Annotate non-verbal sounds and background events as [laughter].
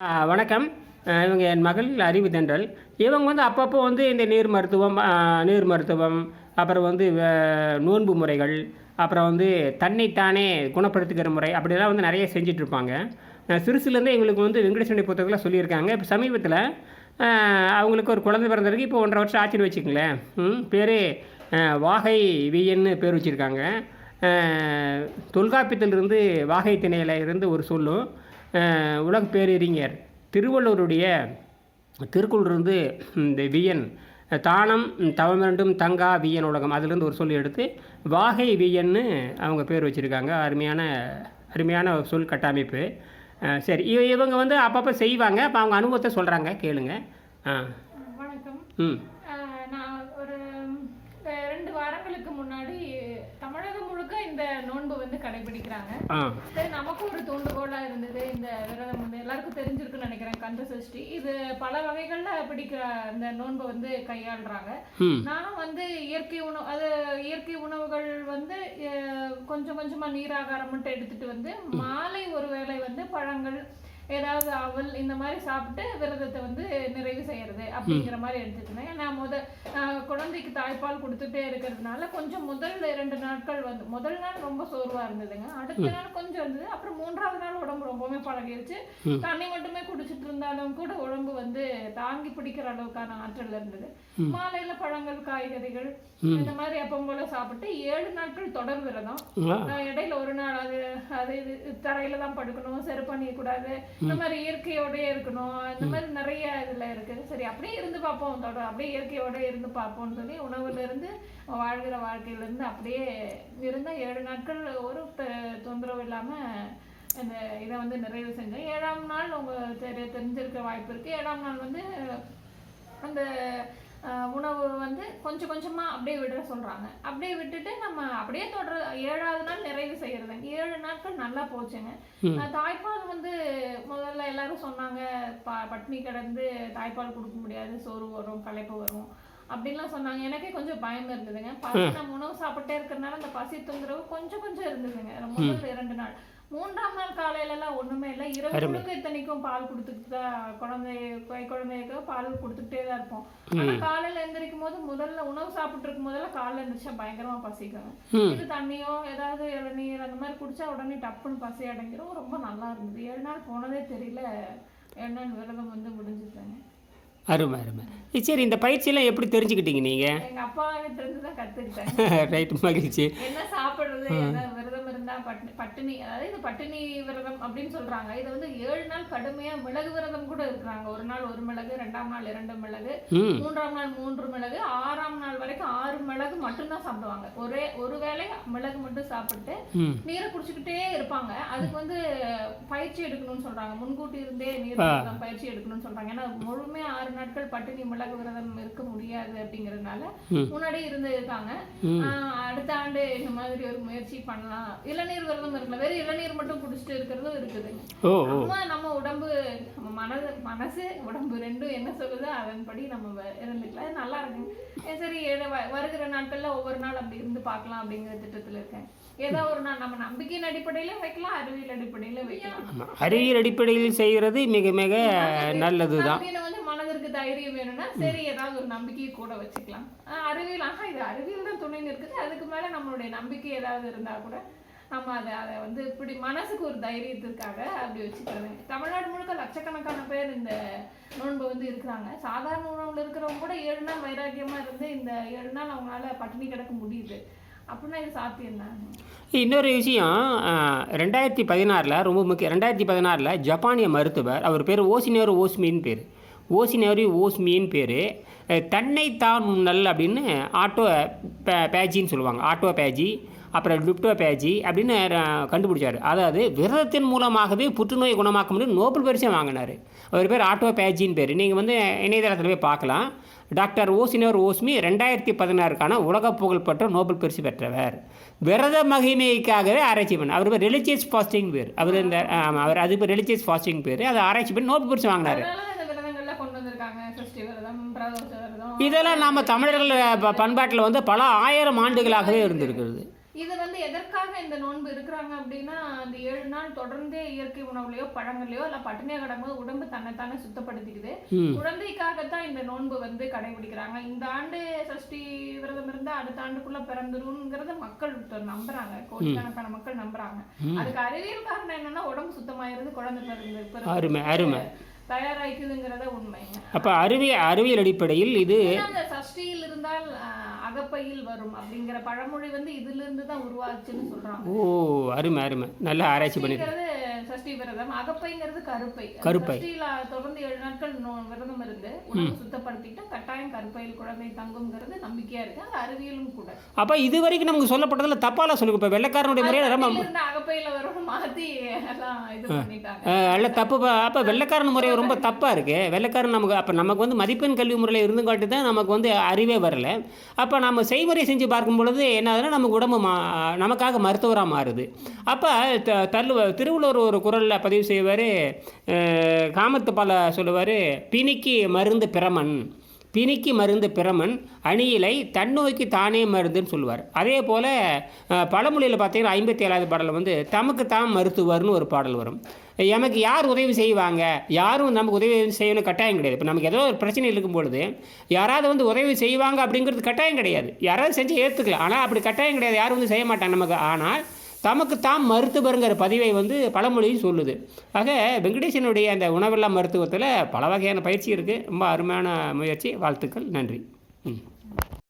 வணக்கம். இவங்க என் மகள் அறிவு தென்றல். இவங்க வந்து அப்பப்போ வந்து இந்த நீர் மருத்துவம் நீர் மருத்துவம் அப்புறம் வந்து நோன்பு முறைகள் அப்புறம் வந்து தன்னைத்தானே குணப்படுத்திக்கிற முறை அப்படிலாம் வந்து நிறைய செஞ்சிட்ருப்பாங்க. சிறுசுலேருந்தே எங்களுக்கு வந்து வெங்கடேஸ்வரி புத்தகத்தில் சொல்லியிருக்காங்க. இப்போ சமீபத்தில் அவங்களுக்கு ஒரு குழந்தை பிறந்திருக்கு இப்போ ஒன்றரை வருஷம் ஆச்சுன்னு வச்சுக்கங்களேன். பேர் வாகை வியன்னு பேர் வச்சுருக்காங்க. தொல்காப்பியத்திலிருந்து வாகை திணையில் இருந்து ஒரு சொல்லும். உலக பேரறிஞர் திருவள்ளுவருடைய திருக்குறள் இருந்து இந்த வியன் தானம் தவமிரண்டும் தங்கா வியன் உலகம் அதிலிருந்து ஒரு சொல் எடுத்து வாகை வியன்னு அவங்க பேர் வச்சுருக்காங்க. அருமையான அருமையான சொல் கட்டமைப்பு. சரி இவ இவங்க வந்து அப்பப்போ செய்வாங்க. அப்போ அவங்க அனுபவத்தை சொல்கிறாங்க கேளுங்க. ஆ. வணக்கம். ம். நான் ஒரு ரெண்டு வாரங்களுக்கு முன்னாடி தமிழகம் முழுக்க இந்த நோன்பு வந்து கடைபிடிக்கிறாங்க. சரி நமக்கு ஒரு தூண்டுகோலா இருந்தது. இந்த விரதம் வந்து எல்லாருக்கும் தெரிஞ்சிருக்குன்னு நினைக்கிறேன் கந்த சஷ்டி. இது பல வகைகள்ல பிடிக்கிற இந்த நோன்பை வந்து கையாளுறாங்க. நானும் வந்து இயற்கை உணவு அது இயற்கை உணவுகள் வந்து கொஞ்சம் கொஞ்சமா நீராகாரம் மட்டும் எடுத்துட்டு வந்து மாலை ஒரு வேளை வந்து பழங்கள் ஏதாவது அவல் இந்த மாதிரி சாப்பிட்டு விரதத்தை வந்து நிறைவு செய்யறது அப்படிங்கிற மாதிரி எடுத்துக்கினேன் நான் முத குழந்தைக்கு தாய்ப்பால் கொடுத்துட்டே இருக்கிறதுனால கொஞ்சம் முதல் இரண்டு நாட்கள் வந்து முதல் நாள் ரொம்ப சோர்வா இருந்ததுங்க. அடுத்த நாள் கொஞ்சம் இருந்தது. அப்புறம் மூன்றாவது நாள் உடம்பு ரொம்பவே பழகிருச்சு. தண்ணி மட்டுமே குடிச்சிட்டு இருந்தாலும் கூட உடம்பு வந்து தாங்கி பிடிக்கிற அளவுக்கான ஆற்றல் இருந்தது. மாலையில பழங்கள் காய்கறிகள் இந்த மாதிரி எப்பவும் போல சாப்பிட்டு ஏழு நாட்கள் தொடர் விரதம். இடையில ஒரு நாள் அது அது இது தரையில தான் படுக்கணும் செருப்பு அணிய கூடாது இந்த மாதிரி இயற்கையோடயே இருக்கணும். இந்த மாதிரி நிறைய இதுல இருக்கு. சரி அப்படியே இருந்து பார்ப்போம் தொடர் அப்படியே இயற்கையோட இருந்து பார்ப்போம்னு சொல்லி உணவுல இருந்து வாழ்கிற வாழ்க்கையில இருந்து அப்படியே இருந்த ஏழு நாட்கள் ஒரு தொந்தரவு இல்லாம இந்த இதை வந்து நிறைவு செஞ்சேன். ஏழாம் நாள் உங்க தெரி தெரிஞ்சிருக்க வாய்ப்பு இருக்கு. ஏழாம் நாள் வந்து அந்த உணவு வந்து கொஞ்சம் கொஞ்சமா அப்படியே விட சொல்றாங்க. அப்படியே விட்டுட்டு நம்ம அப்படியே தொடர ஏழாவது நாள் நிறைவு செய்யறது. ஏழு நாட்கள் நல்லா போச்சுங்க. தாய்ப்பால் வந்து முதல்ல எல்லாரும் சொன்னாங்க ப- பட்டினி கிடந்து தாய்ப்பால் கொடுக்க முடியாது சோறு வரும் களைப்பு வரும் அப்படின்லாம் சொன்னாங்க. எனக்கே கொஞ்சம் பயம் இருந்ததுங்க. பசி நம்ம உணவு சாப்பிட்டே இருக்கிறதுனால அந்த பசி தொந்தரவு கொஞ்சம் கொஞ்சம் இருந்ததுங்க. முதல் இரண்டு நாள். மூன்றாம் நாள் காலையில எல்லாம் ஒண்ணுமே இல்லை. இரவு முழுக்க இத்தனைக்கும் பால் கொடுத்துட்டு தான் குழந்தை கை குழந்தைக்கு பால் கொடுத்துட்டே தான் இருப்போம். ஆனா காலையில எந்திரிக்கும் போது முதல்ல உணவு சாப்பிட்டு இருக்கும் போதெல்லாம் காலைல எந்திரிச்சா பயங்கரமா பசிக்குங்க இது தண்ணியோ ஏதாவது இளநீர் அந்த மாதிரி குடிச்சா உடனே டப்புன்னு பசி அடங்கிரும் ரொம்ப நல்லா இருந்தது. ஏழு நாள் போனதே தெரியல. நாள் விரதம் வந்து முடிஞ்சுட்டாங்க அருமை அருமை. சரி இந்த பயிற்சியெல்லாம் எப்படி தெரிஞ்சுக்கிட்டீங்க நீங்கள் எங்க அப்பா கிட்ட இருந்து தான் கத்துக்கிட்டேன். [laughs] ரைட் மகிழ்ச்சி. என்ன சாப்பிடுறது இருந்தா பட்டினி பட்டினி அதாவது இது பட்டினி விரதம் அப்படின்னு சொல்றாங்க. இது வந்து ஏழு நாள் கடுமையா மிளகு விரதம் கூட இருக்கிறாங்க. ஒரு நாள் ஒரு மிளகு ரெண்டாம் நாள் இரண்டு மிளகு மூன்றாம் நாள் மூன்று மிளகு ஆறாம் நாள் மிளகு மட்டும்தான் சாப்பிடுவாங்க. ஒரே ஒரு வேளை மிளகு மட்டும் சாப்பிட்டு நீரை குடிச்சுக்கிட்டே இருப்பாங்க. அதுக்கு வந்து பயிற்சி எடுக்கணும்னு சொல்றாங்க. முன்கூட்டி இருந்தே நீர் பயிற்சி எடுக்கணும்னு சொல்றாங்க. ஏன்னா முழுமையா ஆறு நாட்கள் பட்டினி மிளகு விரதம் இருக்க முடியாது அப்படிங்கறதுனால முன்னாடி இருந்து இருக்காங்க. அடுத்த ஆண்டு இந்த மாதிரி ஒரு முயற்சி பண்ணலாம். இளநீர் விரதம் இருக்கலாம் வெறும் இளநீர் மட்டும் குடிச்சிட்டு இருக்கிறதும் இருக்குதுங்க நம்ம உடம்பு நம்ம மனது மனசு உடம்பு ரெண்டும் என்ன சொல்லுதோ அதன்படி நம்ம இருந்துக்கலாம். நல்லா இருக்குங்க ஏ, சரி ஏதோ வருகிற நாட்கள்ல ஒவ்வொரு நாள் அப்படி இருந்து பார்க்கலாம் அப்படிங்கிற திட்டத்துல இருக்கேன். ஏதோ ஒரு நாள் நம்ம நம்பிக்கையின் அடிப்படையில வைக்கலாம் அறிவியல் அடிப்படையில வைக்கலாம். அறிவியல் அடிப்படையில் செய்கிறது மிக மிக நல்லது தான் நம்பிக்கையில வந்து மனதிற்கு தைரியம் வேணும்னா சரி ஏதாவது ஒரு நம்பிக்கையை கூட வச்சுக்கலாம். அறிவியல் ஆஹா இது அறிவியல் தான் துணைன்னு இருக்குது அதுக்கு மேல நம்மளுடைய நம்பிக்கை ஏதாவது இருந்தா கூட நம்ம அதை அதை வந்து இப்படி மனசுக்கு ஒரு தைரியத்திற்காக அப்படி வச்சுக்கிறது. தமிழ்நாடு முழுக்க லட்சக்கணக்கான பேர் இந்த நோன்பு வந்து இருக்கிறாங்க. சாதாரண உணவுல இருக்கிறவங்க கூட ஏழு நாள் வைராக்கியமாக இருந்து இந்த ஏழு நாள் அவங்களால பட்டினி கிடக்க முடியுது. அப்படின்னா இது சாத்தியம் தான். இன்னொரு விஷயம் ரெண்டாயிரத்தி பதினாறில் ரொம்ப முக்கியம் ரெண்டாயிரத்தி பதினாறில் ஜப்பானிய மருத்துவர் அவர் பேர் ஓசினோரி ஓஸ்மின்னு பேர். ஓசினோரி ஓஸ்மின்னு பேர். தன்னை தான் உண்ணல் அப்படின்னு ஆட்டோ பே பேஜின்னு சொல்லுவாங்க ஆட்டோ பேஜி. அப்புறம் லிப்டோ பேஜி அப்படின்னு கண்டுபிடிச்சாரு. அதாவது விரதத்தின் மூலமாகவே புற்றுநோய் குணமாக்க முடியும் நோபல் பரிசை வாங்கினார். அவர் பேர் ஆட்டோ பேஜின்னு பேர். நீங்கள் வந்து இணையதளத்தில் போய் பார்க்கலாம். டாக்டர் ஓசினோர் ஓஸ்மி ரெண்டாயிரத்தி பதினாறுக்கான உலக புகழ்பெற்ற நோபல் பரிசு பெற்றவர். விரத மகிமைக்காகவே ஆராய்ச்சி பண்ண அவர் பேர் ரிலிஜியஸ் ஃபாஸ்டிங் பேர். அவர் இந்த அவர் அது பேர் ரிலிஜியஸ் ஃபாஸ்டிங் பேர். அதை ஆராய்ச்சி பண்ணி நோபல் பரிசு வாங்கினார். இதெல்லாம் நம்ம தமிழர்கள் பண்பாட்டில் வந்து பல ஆயிரம் ஆண்டுகளாகவே இருந்திருக்கிறது. இது வந்து எதற்காக இந்த நோன்பு இருக்கிறாங்க அப்படின்னா அந்த ஏழு நாள் தொடர்ந்து இயற்கை உணவுலையோ பழங்கள்லையோ இல்ல பட்டினியா கிடக்கும்போது உடம்பு தன்னைத்தானே சுத்தப்படுத்திக்குது. குழந்தைக்காகத்தான் இந்த நோன்பு வந்து கடைபிடிக்கிறாங்க. இந்த ஆண்டு சஷ்டி விரதம் இருந்தா அடுத்த ஆண்டுக்குள்ள பிறந்துருங்கிறத மக்கள் நம்புறாங்க. கோடிக்கணக்கான மக்கள் நம்புறாங்க. அதுக்கு அறிவியல் காரணம் என்னன்னா உடம்பு சுத்தமாயிருது குழந்தை பிறந்து அருமை அருமை. தயாராயிக்குதுங்கிறத உண்மைங்க. அப்போ அறிவியல் அறிவியல் அடிப்படையில் இது சஷ்டியில் இருந்தால் அகப்பையில் வரும் அப்படிங்கிற பழமொழி வந்து இதுல இருந்து தான் உருவாச்சுன்னு சொல்றாங்க. ஓ அருமை அருமை. நல்லா ஆராய்ச்சி பண்ணி சஷ்டிங்கிறது சஷ்டி விரதம் அகப்பைங்கிறது கருப்பை. கருப்பை. தொடர்ந்து ஏழு நாட்கள் விரதம் இருந்து உடம்பு சுத்தப்படுத்திட்டு கட்டாயம் கருப்பையில் குழந்தை தங்குங்கிறது நம்பிக்கையா இருக்கு. அது அறிவியலும் கூட. அப்போ இது வரைக்கும் நமக்கு சொல்லப்பட்டதில் தப்பாலாம் சொல்லுங்க. இப்போ வெள்ளைக்காரனுடைய முறையில் ரொம்ப இருந்து அகப்பையில வரும் மாத்தி எல்லாம் இது பண்ணிட்டாங்க. தப்பு அப்போ வெள்ளைக்காரன் முறை ரொம்ப தப்பாக இருக்குது வெள்ளைக்காரன் நமக்கு அப்போ நமக்கு வந்து மதிப்பெண் கல்வி முறையில் இருந்துங்காட்டி தான் நமக்கு வந்து அறிவே வரல. அப்போ நம்ம செய்முறை செஞ்சு பார்க்கும் பொழுது என்ன நமக்கு உடம்பு நமக்காக மருத்துவராக மாறுது. அப்போ தள்ளு திருவள்ளுவர் ஒரு குரலில் பதிவு செய்வார் காமத்து பல சொல்லுவார் பிணிக்கு மருந்து பிரமன் பிணிக்கு மருந்து பிரமன் அணியிலை தன்னோய்க்கு தானே மருந்துன்னு சொல்லுவார். அதே போல் பழமொழியில் பார்த்தீங்கன்னா ஐம்பத்தி ஏழாவது பாடல் வந்து தமக்கு தான் மருத்துவர்னு ஒரு பாடல் வரும். எமக்கு யார் உதவி செய்வாங்க? யாரும் நமக்கு உதவி செய்யணும் கட்டாயம் கிடையாது. இப்போ நமக்கு ஏதோ ஒரு பிரச்சனை இருக்கும் பொழுது யாராவது வந்து உதவி செய்வாங்க அப்படிங்கிறது கட்டாயம் கிடையாது. யாராவது செஞ்சு ஏற்றுக்கலாம் ஆனால் அப்படி கட்டாயம் கிடையாது. யாரும் வந்து செய்ய மாட்டாங்க நமக்கு. ஆனால் தமக்கு தாம் மருத்துவருங்கிற பதிவை வந்து பழமொழியும் சொல்லுது. ஆக வெங்கடேசனுடைய அந்த உணவெல்லாம் மருத்துவத்தில் பல வகையான பயிற்சி இருக்குது ரொம்ப அருமையான முயற்சி. வாழ்த்துக்கள். நன்றி. ம்.